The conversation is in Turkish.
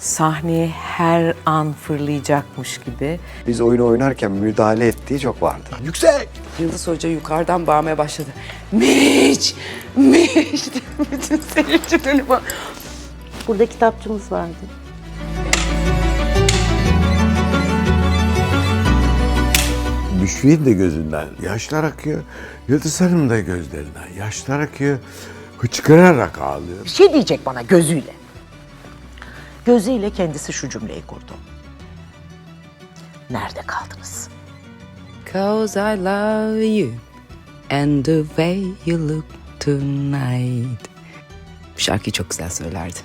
sahneye her an fırlayacakmış gibi. Biz oyunu oynarken müdahale ettiği çok vardı. Yüksek! Yıldız Hoca yukarıdan bağırmaya başladı. Meriç! Meriç! Bütün seyircilerini bana... Burada kitapçımız vardı. Müşfiğin de gözünden yaşlar akıyor. Yıldız Hanım da gözlerinden yaşlar akıyor. Hıçkırarak ağlıyor. Bir şey diyecek bana gözüyle. Gözüyle kendisi şu cümleyi kurdu. Nerede kaldınız? Cause I love you and the way you look tonight. Şarkıyı çok güzel söylerdi.